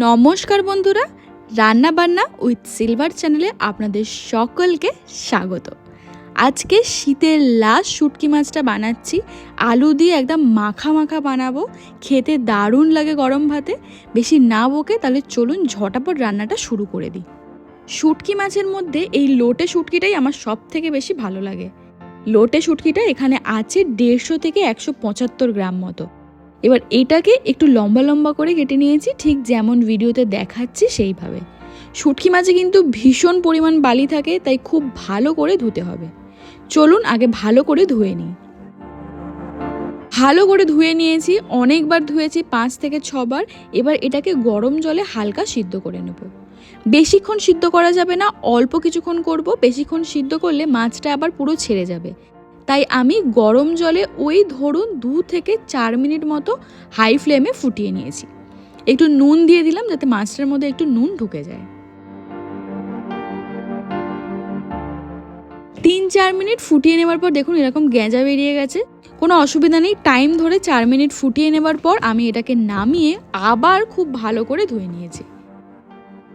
নমস্কার বন্ধুরা, রান্না বান্না উইথ সিলভার চ্যানেলে আপনাদের সকলকে স্বাগত। আজকে শীতের লাস্ট শুটকি মাছটা বানাচ্ছি, আলু দিয়ে একদম মাখা মাখা বানাবো, খেতে দারুণ লাগে গরম ভাতে, বেশি না বকে তাহলে চলুন ঝটাপট রান্নাটা শুরু করে দিই। শুটকি মাছের মধ্যে এই লোটে শুটকিটাই আমার সব থেকে বেশি ভালো লাগে। লোটে শুটকিটা এখানে আছে দেড়শো থেকে একশো পঁচাত্তর গ্রাম মতো। এবার এটাকে একটু লম্বা লম্বা করে কেটে নিয়েছি, ঠিক যেমন ভিডিওতে দেখাচ্ছি সেইভাবে। শুটকি মাছে কিন্তু ভীষণ পরিমাণ বালি থাকে, তাই খুব ভালো করে ধুতে হবে। চলুন আগে ভালো করে ধুয়ে নিই। ভালো করে ধুয়ে নিয়েছি, অনেকবার ধুয়েছি, পাঁচ থেকে ছবার। এবার এটাকে গরম জলে হালকা সিদ্ধ করে নেব। বেশিক্ষণ সিদ্ধ করা যাবে না, অল্প কিছুক্ষণ করব। বেশিক্ষণ সিদ্ধ করলে মাছটা আবার পুরো ছেড়ে যাবে। তাই আমি গরম জলে ওই ধরুন দু থেকে চার মিনিট মতো হাই ফ্লেমে ফুটিয়ে নিয়েছি। একটু নুন দিয়ে দিলাম যাতে মাছটার মধ্যে একটু নুন ঢুকে যায়। তিন চার মিনিট ফুটিয়ে নেবার পর দেখুন এরকম গেঁজা বেরিয়ে গেছে। কোনো অসুবিধা নেই টাইম ধরে চার মিনিট ফুটিয়ে নেবার পর আমি এটাকে নামিয়ে আবার খুব ভালো করে ধুয়ে নিয়েছি।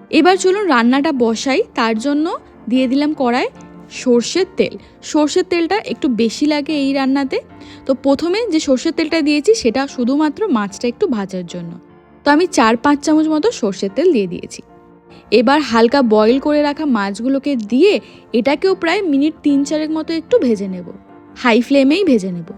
এবার চলুন রান্নাটা বসাই, তার জন্য দিয়ে দিলাম কড়ায় সর্ষের তেল। সর্ষের তেলটা একটু বেশি লাগে এই রান্নাতে। তো প্রথমে যে সর্ষের তেলটা দিয়েছি, সেটা শুধুমাত্র মাছটা একটু ভাজার জন্য। তো আমি চার, পাঁচ চামচ মতো সর্ষের তেল দিয়ে দিয়েছি। এবার হালকা বয়েল করে রাখা মাছগুলোকে দিয়ে এটাকেও প্রায় মিনিট তিন চারেক মতো একটু ভেজে নেব। হাই ফ্লেমেই ভেজে নেব।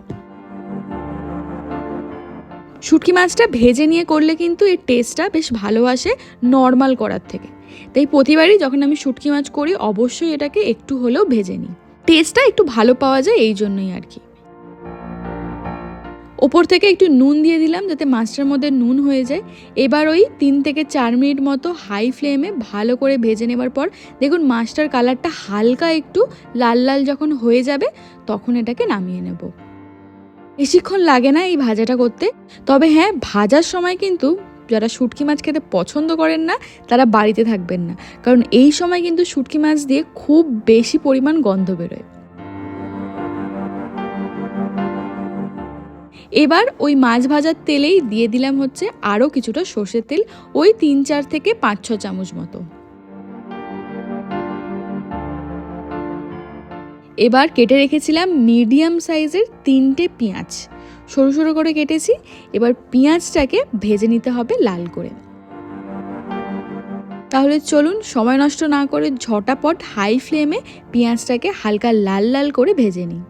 শুটকি মাছটা ভেজে নিয়ে করলে কিন্তু এর টেস্টটা বেশ ভালো আসে নর্মাল করার থেকে। তাই প্রতিবারই যখন আমি শুটকি মাছ করি, অবশ্যই এটাকে একটু হলেও ভেজে নিই। টেস্টটা একটু ভালো পাওয়া যায় এই জন্যই আর কি। ওপর থেকে একটু নুন দিয়ে দিলাম যাতে মাছটার মধ্যে নুন হয়ে যায়। এবার ওই তিন থেকে চার মিনিট মতো হাই ফ্লেমে ভালো করে ভেজে নেবার পর, দেখুন মাছটার কালারটা হালকা একটু লাল লাল যখন হয়ে যাবে, তখন এটাকে নামিয়ে নেব। বেশিক্ষণ লাগে না এই ভাজাটা করতে। তবে হ্যাঁ ভাজার সময় কিন্তু যারা শুটকি মাছ খেতে পছন্দ করেন না, তারা বাড়িতে থাকবেন না। কারণ এই সময় কিন্তু শুটকি মাছ দিয়ে খুব বেশি পরিমাণ গন্ধ বেরোয়। এবার ওই মাছ ভাজার তেলেই দিয়ে দিলাম হচ্ছে আরও কিছুটা সর্ষের তেল, ওই তিন, চার থেকে পাঁচ, ছ চামচ মতো। এবার কেটে রেখেছিলাম মিডিয়াম সাইজের তিনটে পেঁয়াজ। সরু সরু করে কেটেছি। এবার পেঁয়াজটাকে ভেজে নিতে হবে লাল করে। তাহলে চলুন, সময় নষ্ট না করে ঝটাপট হাই ফ্লেমে পেঁয়াজটাকে হালকা লাল লাল করে ভেজে নিই।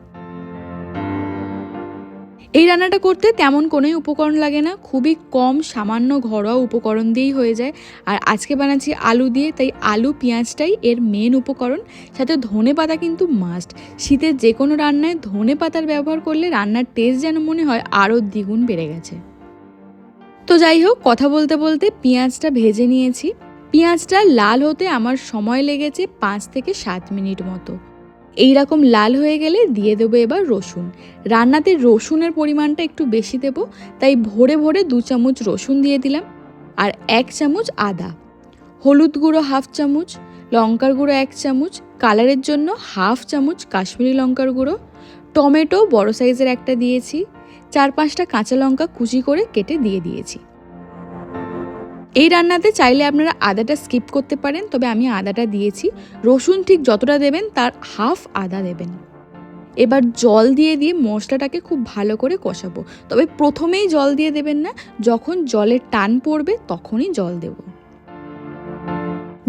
এই রান্নাটা করতে তেমন কোনোই উপকরণ লাগে না, খুবই কম, সামান্য ঘরোয়া উপকরণ দিয়েই হয়ে যায়। আর আজকে বানাচ্ছি আলু দিয়ে, তাই আলু, পেঁয়াজটাই এর মেন উপকরণ। সাথে ধনে পাতা কিন্তু মাস্ট শীতের যে কোনো রান্নায় ধনে পাতার ব্যবহার করলে রান্নার টেস্ট যেন মনে হয় আরও দ্বিগুণ বেড়ে গেছে। তো যাই হোক, কথা বলতে বলতে পেঁয়াজটা ভেজে নিয়েছি। পেঁয়াজটা লাল হতে আমার সময় লেগেছে পাঁচ থেকে সাত মিনিট মতো। এই রকম লাল হয়ে গেলে দিয়ে দেবো এবার রসুন। রান্নাতে রসুনের পরিমাণটা একটু বেশি দেব, তাই ভোরে ভোরে দু চামচ রসুন দিয়ে দিলাম, আর এক চামচ আদা। হলুদ গুঁড়ো হাফ চামচ, লঙ্কার গুঁড়ো এক চামচ, কালারের জন্য হাফ চামচ কাশ্মীরি লঙ্কার গুঁড়ো, টমেটো বড় সাইজের একটা দিয়েছি, চার পাঁচটা কাঁচা লঙ্কা কুচি করে কেটে দিয়ে দিয়েছি। এই রান্নাতে চাইলে আপনারা আদাটা স্কিপ করতে পারেন, তবে আমি আদাটা দিয়েছি। রসুন ঠিক যতটা দেবেন, তার হাফ আদা দেবেন। এবার জল দিয়ে দিয়ে মশলাটাকে খুব ভালো করে কষাবো। তবে প্রথমেই জল দিয়ে দেবেন না, যখন জলের টান পড়বে তখনই জল দেব।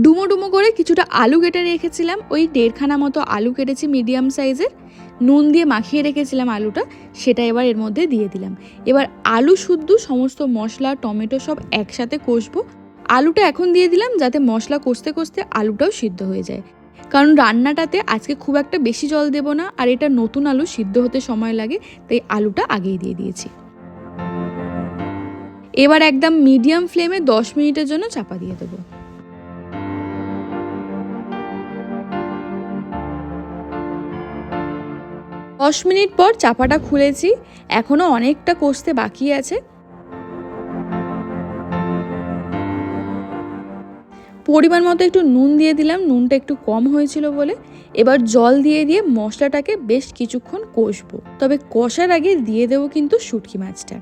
ডুমো ডুমো করে কিছুটা আলু কেটে রেখেছিলাম, ওই দেড়খানা মতো আলু কেটেছি মিডিয়াম সাইজের। নুন দিয়ে মাখিয়ে রেখেছিলাম আলুটা, সেটা এবার এর মধ্যে দিয়ে দিলাম। এবার আলু শুদ্ধ সমস্ত মশলা, টমেটো সব একসাথে কষবো। আলুটা এখন দিয়ে দিলাম যাতে মশলা কষতে কষতে আলুটাও সিদ্ধ হয়ে যায়। কারণ রান্নাটাতে আজকে খুব একটা বেশি জল দেব না, আর এটা নতুন আলু সিদ্ধ হতে সময় লাগে, তাই আলুটা আগেই দিয়ে দিয়েছি। এবার একদম মিডিয়াম ফ্লেমে দশ মিনিটের জন্য চাপা দিয়ে দেবো। দশ মিনিট পর চাপাটা খুলেছি এখনও অনেকটা কষতে বাকি আছে। পরিমাণ মতো একটু নুন দিয়ে দিলাম, নুনটা একটু কম হয়েছিল বলে। এবার জল দিয়ে দিয়ে মশলাটাকে বেশ কিছুক্ষণ কষবো। তবে কষার আগে দিয়ে দেবো কিন্তু শুটকি মাছটা।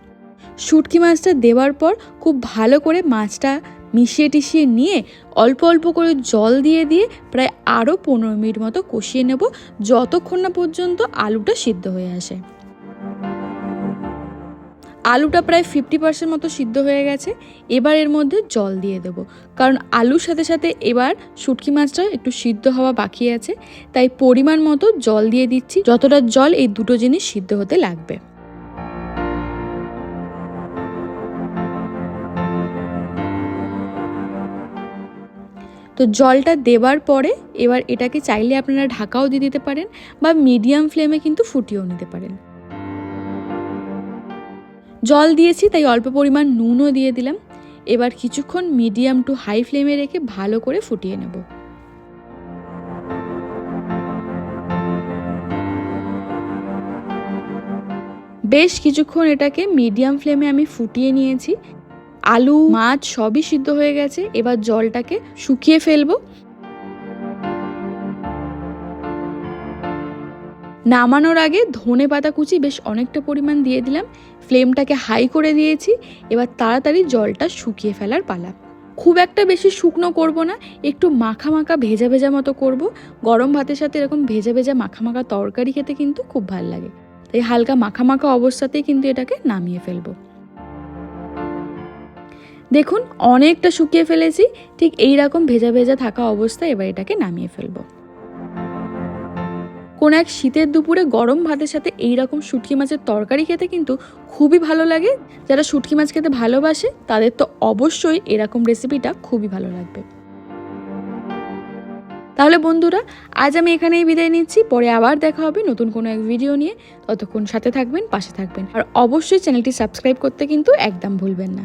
শুটকি মাছটা দেওয়ার পর খুব ভালো করে মাছটা মিশিয়ে টিশিয়ে নিয়ে অল্প অল্প করে জল দিয়ে দিয়ে প্রায় আরও পনেরো মিনিট মতো কষিয়ে নেব যতক্ষণ না পর্যন্ত আলুটা সিদ্ধ হয়ে আসে। আলুটা প্রায় ফিফটি পার্সেন্ট মতো সিদ্ধ হয়ে গেছে। এবার এর মধ্যে জল দিয়ে দেবো। কারণ আলুর সাথে সাথে এবার শুটকি মাছটা একটু সিদ্ধ হওয়া বাকি আছে। তাই পরিমাণ মতো জল দিয়ে দিচ্ছি। যতটা জল এই দুটো জিনিস সিদ্ধ হতে লাগবে। তো জলটা দেওয়ার পরে এবার এটাকে চাইলে আপনারা ঢাকাও দিয়ে দিতে পারেন বা মিডিয়াম ফ্লেমে কিন্তু ফুটিয়েও নিতে পারেন। জল দিয়েছি, তাই অল্প পরিমাণ নুনও দিয়ে দিলাম। এবার কিছুক্ষণ মিডিয়াম টু হাই ফ্লেমে রেখে ভালো করে ফুটিয়ে নেব। বেশ কিছুক্ষণ এটাকে মিডিয়াম ফ্লেমে আমি ফুটিয়ে নিয়েছি। আলু, মাছ সবই সিদ্ধ হয়ে গেছে। এবার জলটাকে শুকিয়ে ফেলব। নামানোর আগে ধনে পাতা কুচি বেশ অনেকটা পরিমাণ দিয়ে দিলাম। ফ্লেমটাকে হাই করে দিয়েছি। এবার তাড়াতাড়ি জলটা শুকিয়ে ফেলার পালা। খুব একটা বেশি শুকনো করব না, একটু মাখা মাখা ভেজা ভেজা মতো করব। গরম ভাতের সাথে এরকম ভেজা ভেজা মাখা মাখা তরকারি খেতে কিন্তু খুব ভালো লাগে। তাই হালকা মাখা মাখা অবস্থাতেই কিন্তু এটাকে নামিয়ে ফেলব। দেখুন, অনেকটা শুকিয়ে ফেলেছি, ঠিক এই রকম ভেজা ভেজা থাকা অবস্থায় এবার এটাকে নামিয়ে ফেলব। কোন এক শীতের দুপুরে গরম ভাতের সাথে এই রকম শুটকি মাছের তরকারি খেতে কিন্তু খুবই ভালো লাগে। যারা শুটকি মাছ খেতে ভালোবাসে, তাদের তো অবশ্যই এরকম রেসিপিটা খুবই ভালো লাগবে। তাহলে বন্ধুরা, আজ আমি এখানেই বিদায় নিচ্ছি। পরে আবার দেখা হবে নতুন কোনো এক ভিডিও নিয়ে। ততক্ষণ সাথে থাকবেন, পাশে থাকবেন। আর অবশ্যই চ্যানেলটি সাবস্ক্রাইব করতে কিন্তু একদম ভুলবেন না।